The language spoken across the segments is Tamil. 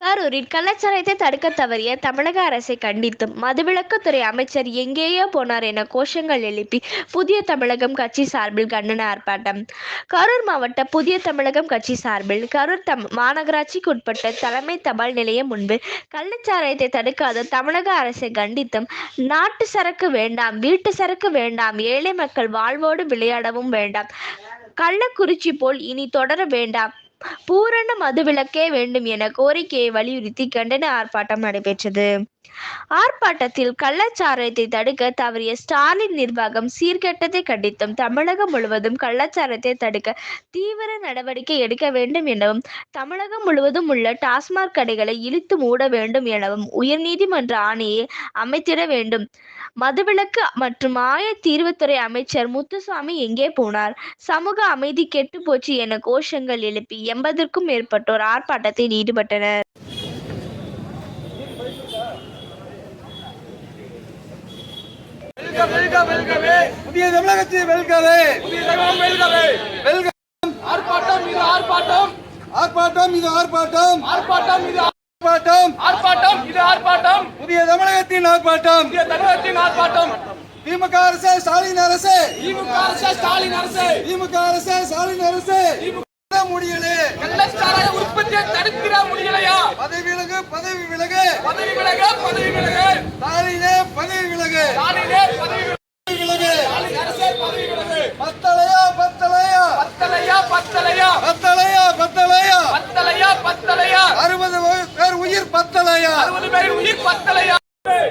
கரூரில் கள்ளச்சாராயத்தை தடுக்க தவறிய தமிழக அரசை கண்டித்தும் மதுவிலக்குத்துறை அமைச்சர் எங்கேயோ போனார் என கோஷங்கள் எழுப்பி புதிய தமிழகம் கட்சி சார்பில் கண்டன ஆர்ப்பாட்டம். கரூர் மாவட்ட புதிய தமிழகம் கட்சி சார்பில் கரூர் தம் மாநகராட்சிக்கு உட்பட்ட தலைமை தபால் நிலையம் முன்பு கள்ளச்சாராயத்தை தடுக்காத தமிழக அரசை கண்டித்தும் நாட்டு சரக்கு வேண்டாம் வீட்டு சரக்கு வேண்டாம் ஏழை மக்கள் வாழ்வோடு விளையாடவும் வேண்டாம். கள்ளக்குறிச்சி போல் இனி தொடர வேண்டாம். பூரண மதுவிலக்கே வேண்டும் என கோரிக்கையை வலியுறுத்தி கண்டன ஆர்ப்பாட்டம் நடைபெற்றது. ஆர்ப்பாட்டத்தில் கள்ளச்சாராயத்தை தடுக்க தவறிய ஸ்டாலின் நிர்வாகம் சீர்கெட்டதை கண்டித்தும் தமிழகம் முழுவதும் கள்ளச்சாராயத்தை தடுக்க தீவிர நடவடிக்கை எடுக்க வேண்டும் எனவும் தமிழகம் முழுவதும் உள்ள டாஸ்மாக் கடைகளை இழுத்து மூட வேண்டும் எனவும் உயர்நீதிமன்ற ஆணையை அமைத்திட வேண்டும். மதுவிலக்கு மற்றும் ஆய தீர்வுத்துறை அமைச்சர் முத்துசாமி எங்கே போனார்? சமூக அமைதி கெட்டு போச்சு என கோஷங்கள் எழுப்பி எண்பதற்கும் மேற்பட்டோர் ஆர்ப்பாட்டத்தில் ஈடுபட்டனர் வெல்க வெல்க வெல்கவே புதிய தமிழகத்தை வெல்கவே. ஆர்ப்பாட்டம் இது ஆர்ப்பாட்டம். ஆர்ப்பாட்டம் இது ஆர்ப்பாட்டம். ஆர்ப்பாட்டம் இது ஆர்ப்பாட்டம். ஆர்ப்பாட்டம் இது ஆர்ப்பாட்டம். புதிய தமிழகத்தின் ஆர்ப்பாட்டம். புதிய தமிழகத்தின் ஆர்ப்பாட்டம். திமுக அரசு ஸ்டாலின் அரசு. திமுக அரசு ஸ்டாலின் அரசு. திமுக அரசு ஸ்டாலின் அரசு. முடியலே. கள்ளச்சாராய உற்பத்தியை தடுக்கிற முடியலையா? பதவி விலகு பதவி விலகு. பதவி விலக பதவி விலக. ஸ்டாலினே பதவி விலகு ஸ்டாலினே பதவி விலகு. பதவி விலகு ஸ்டாலின் அரசே பதவி விலகு பத்தலையா பத்தலையா பத்தலையா? பத்தலையா பத்தலையா? பத்தலையா பத்தலையா? அறுபது பேர் உயிர் பத்தலையா? அறுபது பேர் உயிர் பத்தலையா?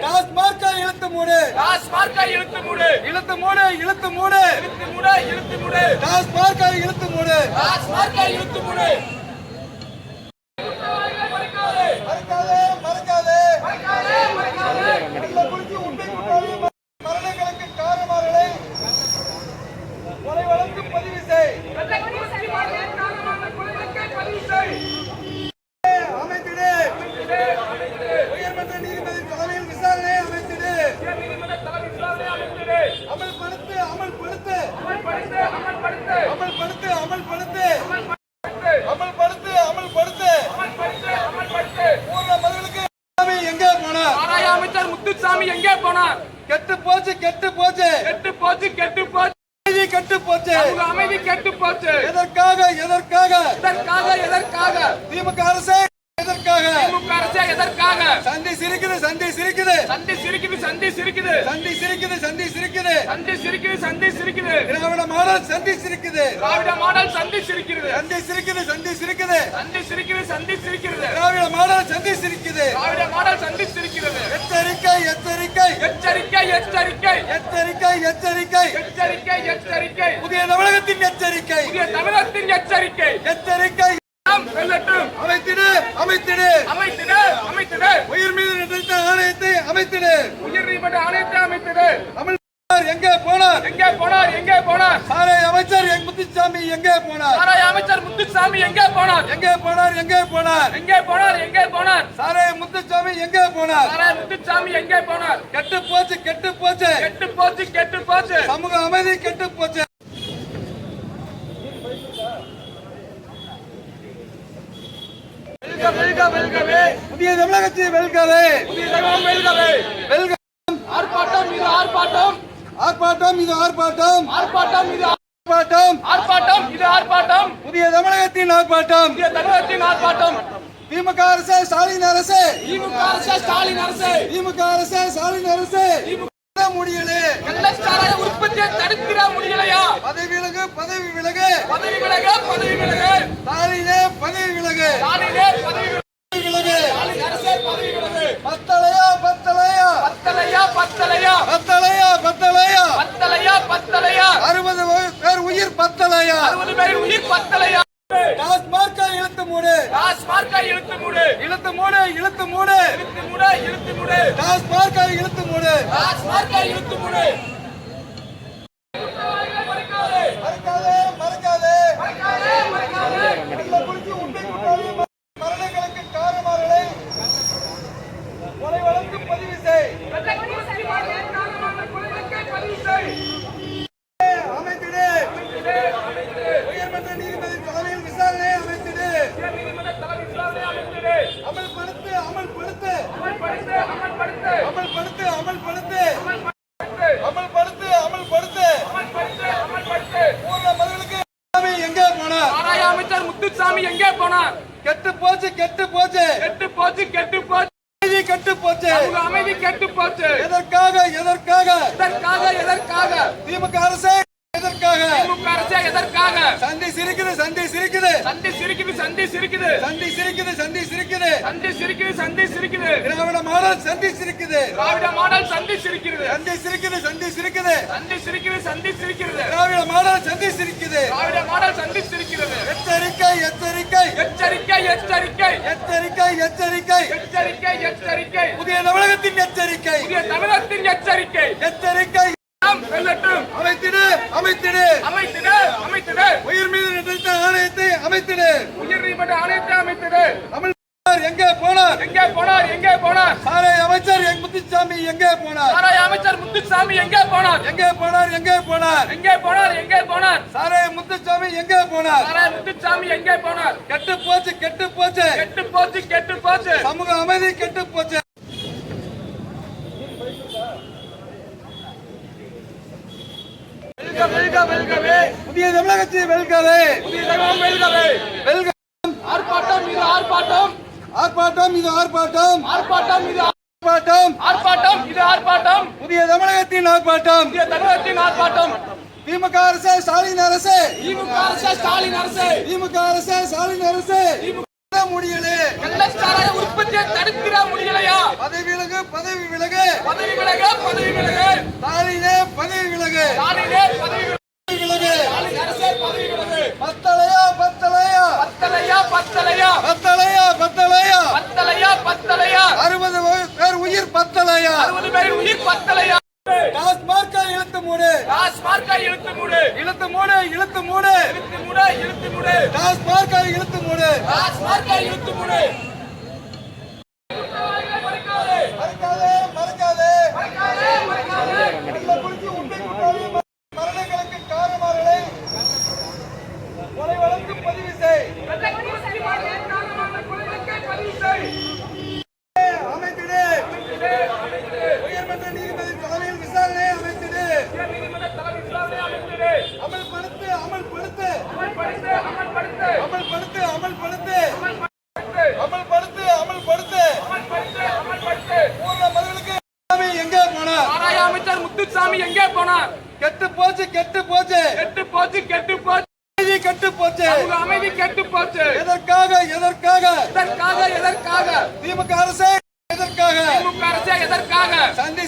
டாஸ்மார்க்கை இழுத்து மூடு. டாஸ்மார்க்கை இழுத்து மூடு. இழுத்து மூடு இழுத்து மூடு. இழுத்து மூடு இழுத்து மூடு. டாஸ்மார்க்கை இழுத்து மூடு. டாஸ்மார்க்கை இழுத்து மூடு மறக்காதே மறக்காதே உள்ள குறித்து உண்மை குற்றவாளி மரணங்களுக்கு காரணமானவர்களை கொலை வழக்கு பதிவு செய் அமைத்திடு உயர்மன்ற நீதிபதி தலைமையில் விசாரணை அமைத்திடு அமல்படுத்து அமல்படுத்து அமல்படுத்து அமல்படுத்து அமல்படுத்து அமல்படுத்து பூர்ண பதிலுக்கு சாமி எங்கே போனார் சாராய அமைச்சர் முத்துசாமி எங்கே போனார்? கெட்டு போச்சு கெட்டு போச்சு. கெட்டு போச்சு கெட்டு போச்சு. அமைதி கெட்டு போச்சு. அமைதி கெட்டு போச்சு. எதற்காக எதற்காக? எதற்காக எதற்காக? திமுக அரசு எதற்காக? திமுக அரசு எதற்காக? சந்தி சிரிக்குது சந்தி சிரிக்குது. சந்தி சிரிக்குது சந்தி சிரிக்குது. சந்தி சிரிக்குது சந்தி சிரிக்குது. சந்தி சிரிக்குது சந்தி சிரிக்குது. திராவிட மாடல் சந்தி சிரிக்குது. திராவிட மாடல் சந்தி சிரிக்கிறது. சந்தி சிரிக்குது சந்தி சிரிக்குது. சந்தி சிரிக்கிறது சந்தி சிரிக்கிறது. திராவிட மாடல் சந்தி சிரிக்குது. திராவிட மாடல் சந்தி சிரிக்கிறது எச்சரிக்கை எச்சரிக்கை எச்சரிக்கை. எச்சரிக்கை எச்சரிக்கை. எச்சரிக்கை எச்சரிக்கை. புதிய தமிழகத்தின் எச்சரிக்கை. புதிய தமிழகத்தின் எச்சரிக்கை. எச்சரிக்கை. அமைத்திடு அமைத்திடு. அமைத்திடு அமைத்திடு. உயிர் மீது ஆணையத்தை அமைத்திடு. உயர் நீதிமன்ற ஆணையத்தை அமைத்திடு. தமிழ் எங்கே போனார் எங்கே போனார் எங்கே போனார் சாரை அமைச்சர் எங் முத்துசாமி எங்கே போனார்? சாராய அமைச்சர் முத்துசாமி எங்கே போனார்? எங்கே போனார் எங்கே போனார்? எங்கே போனார் எங்கே போனார்? சாரை முத்துசாமி எங்கே போனார்? சாராய முத்துசாமி எங்கே போனார்? கெட்டு போச்சு கெட்டு போச்சு. கெட்டு போச்சு கெட்டு போச்சு. சமூக அமைதி கெட்டு போச்சு. புதிய தமிழகத்தை வெல்கவே. புதிய தமிழகம் வெல்கவே. வெல்க. ஆர்ப்பாட்டம் இது ஆர்ப்பாட்டம். ஆர்ப்பாட்டம் இது ஆர்ப்பாட்டம். ஆர்ப்பாட்டம் இது ஆர்ப்பாட்டம். ஆர்ப்பாட்டம் இது ஆர்ப்பாட்டம். புதிய தமிழகத்தின் ஆர்ப்பாட்டம். புதிய தமிழகத்தின் ஆர்ப்பாட்டம். திமுக அரசு ஸ்டாலின் அரசு. திமுக அரசு ஸ்டாலின் அரசு. திமுக அரசு ஸ்டாலின் அரசு. முடியலே. கள்ளச்சாராய உற்பத்தியை தடுக்கிற முடியலையா? பதவி விலகு பதவி விலகு. பதவி விலக பதவி விலக. ஸ்டாலினே பதவி விலகு. ஸ்டாலினே பதவி விலக. அரசே பதவி விலகு பத்தலையா பத்தலையா பத்தலையா பத்தலையா பத்தலையா பத்தலையா பத்தலையா அறுபது பேர் உயிர் பத்தலையா அறுபது பேர் உயிர் பத்தலையா டாஸ்மார்க்கை இழுத்து மூடு டாஸ்மார்க்கை இழுத்து மூடு இழுத்து மூடு இழுத்து மூடு. இழுத்து மூடு இழுத்து மூடு. டாஸ்மார்க்கை இழுத்து மூடு. டாஸ்மார்க்கை இழுத்து மூடு. மறக்காதே மறக்காதே உள்ள குறித்து உண்மை குற்றவாளி மரணங்களுக்கு காரணமானவர்களை கொலை வழக்கு பதிவு செய். அமல்படுத்து அமல்படுத்து. அமல்படுத்து அமல்படுத்து. ஊர்ல எங்க போனார்? ஆராய அமைச்சர் எங்கே போனார்? கெட்டு போச்சு கெட்டு போச்சு. கெட்டு போச்சு கெட்டு போச்சு. கெட்டு போச்சு. அமைதி கெட்டு போச்சு. எதற்காக எதற்காக? எதற்காக எதற்காக? திமுக அரசு திமுக அரசு எதற்காக சந்தி சிரிக்குது சந்தி சிரிக்குது சந்தி சிரிக்குது சந்தி சிரிக்குது சந்தி சிரிக்குது சந்தி சிரிக்குது சந்தி சிரிக்குது சந்தி சிரிக்குது திராவிட மாடல் சந்தி சிரிக்குது திராவிட மாடல் சந்தி சிரிக்கிறது சந்தி சிரிக்குது சந்தி சிரிக்குது சந்தி சிரிக்குது சந்தி சிரிக்கிறது திராவிட மாடல் சந்தி சிரிக்குது திராவிட மாடல் சந்தி சிரிக்கிறது எச்சரிக்கை எச்சரிக்கை எச்சரிக்கை எச்சரிக்கை எச்சரிக்கை எச்சரிக்கை எச்சரிக்கை எச்சரிக்கை புதிய தமிழகத்தின் எச்சரிக்கை புதிய தமிழகத்தின் எச்சரிக்கை எச்சரிக்கை அமைத்திடு அமைத்திடு அமைத்திடு உயிர் மீது நிறுத்த ஆணையத்தை அமைத்திடு உயர் நீதிமன்ற ஆணையத்தை அமைத்திடு தமிழ் எங்கே போனார் எங்கே போனார் எங்கே போனார் சாலை அமைச்சர் எங் முத்துசாமி எங்கே போனார் சாராய அமைச்சர் முத்துசாமி எங்கே போனார் எங்கே போனார் எங்கே போனார் எங்கே போனார் எங்கே போனார் சாலை முத்துசாமி எங்கே போனார் சாராய முத்துசாமி எங்கே போனார் கெட்டு போச்சு கெட்டு போச்சு கெட்டு போச்சு கெட்டு போச்சு சமூக அமைதி கெட்டு போச்சு வெல்க வெல்க வெல்கவே புதிய தமிழகத்தை வெல்கவே புதிய தமிழகம் வெல்கவே வெல்க ஆர்ப்பாட்டம் இது ஆர்ப்பாட்டம் ஆர்ப்பாட்டம் இது ஆர்ப்பாட்டம் ஆர்ப்பாட்டம் இது ஆர்ப்பாட்டம் ஆர்ப்பாட்டம் இது ஆர்ப்பாட்டம் புதிய தமிழகத்தின் ஆர்ப்பாட்டம் புதிய தமிழகத்தின் ஆர்ப்பாட்டம் திமுக அரசு ஸ்டாலின் அரசு திமுக அரசு ஸ்டாலின் அரசு திமுக அரசு ஸ்டாலின் அரசு முடியல கள்ளச்சாராய உற்பத்தியை தடுத்திட முடியலையா பதவி விலகு பதவி விலகு. பதவி விலக. பதவி விலக ஸ்டாலினே பதவி விலகு. ஸ்டாலினே பதவி விலகு ஸ்டாலின் அரசே பதவி விலகு பத்தலையா பத்தலையா பத்தலையா? பத்தலையா பத்தலையா? பத்தலையா பத்தலையா? அறுபது பேர் உயிர் பத்தலையா? அறுபது பேரின் உயிர் பத்தலையா? டாஸ்மார்க்கை இழுத்து மூடு. டாஸ்மார்க்கை இழுத்து மூடு. இழுத்து மூடு இழுத்து மூடு. இழுத்து மூடு இழுத்து மூடு. டாஸ்மார்க்கை இழுத்து மூடு. டாஸ்மார்க்கை இழுத்து மூடு மறக்காதே மறக்காதே கள்ளக்குறிச்சி உண்மை குற்றவாளி மரணங்களுக்கு காரணமானவர்களை கொலை வழக்கு பதிவு செய் அமைத்திடு உயர்மன்ற நீதிபதி தலைமையில் விசாரணை அமைத்திடு அமல்படுத்து அமல்படுத்து அமல்படுத்து அமல்படுத்து அமல்படுத்து அமல்படுத்து பூர்ண மதுவிலக்கு சாமி எங்கே போனார் சாராய அமைச்சர் முத்துசாமி எங்கே போனார்? கெட்டு போச்சு கெட்டு போச்சு. கெட்டு போச்சு கெட்டு போச்சு. அமைதி கெட்டு போச்சு. அமைதி கெட்டு போச்சு. எதற்காக எதற்காக? எதற்காக எதற்காக? திமுக அரசே எதற்காக? திமுக அரசு எதற்காக? சந்தி